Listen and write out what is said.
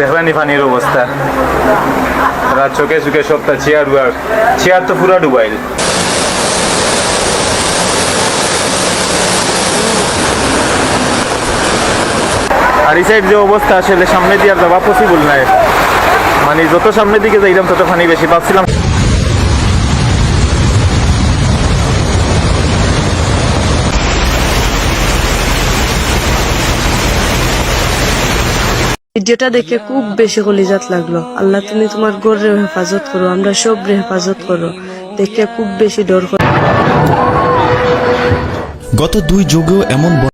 দেখবেনি পানির অবস্থা? চোখে চোখে চেয়ার উয়ার চেয়ার তো পুরা ডুবাইল। আর এই সাইড যে অবস্থা আসলে সামনে দিয়ে আর যাওয়া পসিবল নাই। মানে যত সামনের দিকে যাইলাম, তত পানি বেশি ভাবছিলাম ভিডিওটা দেখে খুব বেশি কলিজাত লাগল। আল্লাহ, তুমি তোমার গরের হেফাজত করো, আমরা সব হেফাজত করো। দেখে খুব বেশি ডর গত দুই যুগেও এমন